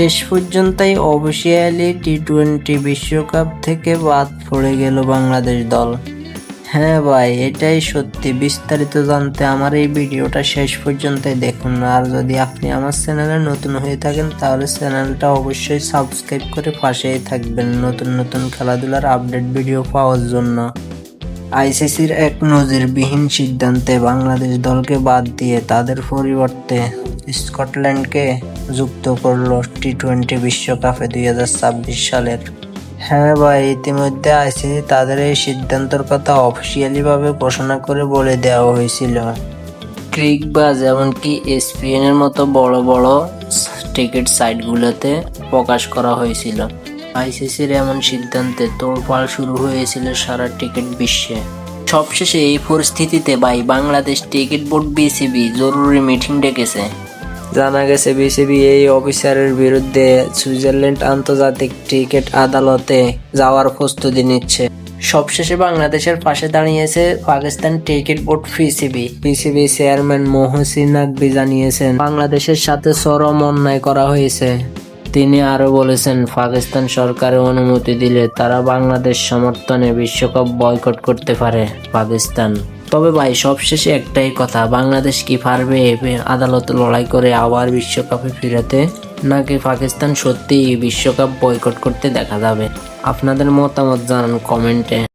শেষ পর্যন্তই officially T twenty বিশ্বকাপ থেকে বাদ পড়ে গেল বাংলাদেশ দল। হ্যাঁ ভাই, এটাই সত্যি। বিস্তারিত জানতে আমার এই ভিডিওটা শেষ পর্যন্তই দেখুন। আর যদি আপনি আমার চ্যানেলে নতুন হয়ে থাকেন, তাহলে চ্যানেলটা অবশ্যই সাবস্ক্রাইব করে পাশেই থাকবেন নতুন নতুন খেলাধুলার আপডেট ভিডিও পাওয়ার জন্য। আইসিসির এক নজিরবিহীন সিদ্ধান্তে বাংলাদেশ দলকে বাদ দিয়ে তাদের পরিবর্তে স্কটল্যান্ডকে যুক্ত করল টি টোয়েন্টি বিশ্বকাপে দুই হাজার ছাব্বিশ সালের। হ্যাঁ ভাই, ইতিমধ্যে আইসিসি তাদের এই সিদ্ধান্তের কথা অফিসিয়ালি ভাবে ঘোষণা করে বলে দেওয়া হয়েছিল। ক্রিক বা যেমনকি এসপিএন এর মতো বড় বড় টিকিট সাইটগুলোতে প্রকাশ করা হয়েছিল। আইসিসির এমন সিদ্ধান্তে তোড়ফাড় শুরু হয়েছিল সারা টিকিট বিশ্বে। সবশেষে এই পরিস্থিতিতে ভাই বাংলাদেশ টিকিট বোর্ড বিসিবি জরুরি মিটিং ডেকেছে। জানা গেছে বিসিবি এই অফিসারের বিরুদ্ধে সুইজারল্যান্ড আন্তর্জাতিক ক্রিকেট আদালতে যাওয়ার প্রস্তুতি নিচ্ছে। সবশেষে বাংলাদেশের পাশে দাঁড়িয়েছে Pakistan cricket board PCB PCB chairman Mohsin Naqvi জানিয়েছেন বাংলাদেশের সাথে চরম অন্যায় করা হয়েছে। তিনি আরও বলেছেন, পাকিস্তান সরকারের অনুমতি দিলে তারা বাংলাদেশ সমর্থনে বিশ্বকাপ বয়কট করতে পারে পাকিস্তান। তবে ভাই, সবশেষে একটাই কথা, বাংলাদেশ কি পারবে আদালতে লড়াই করে আবার বিশ্বকাপে ফিরাতে, নাকি পাকিস্তান সত্যি বিশ্বকাপ বয়কট করতে দেখা যাবে? আপনাদের মতামত জানান কমেন্টে।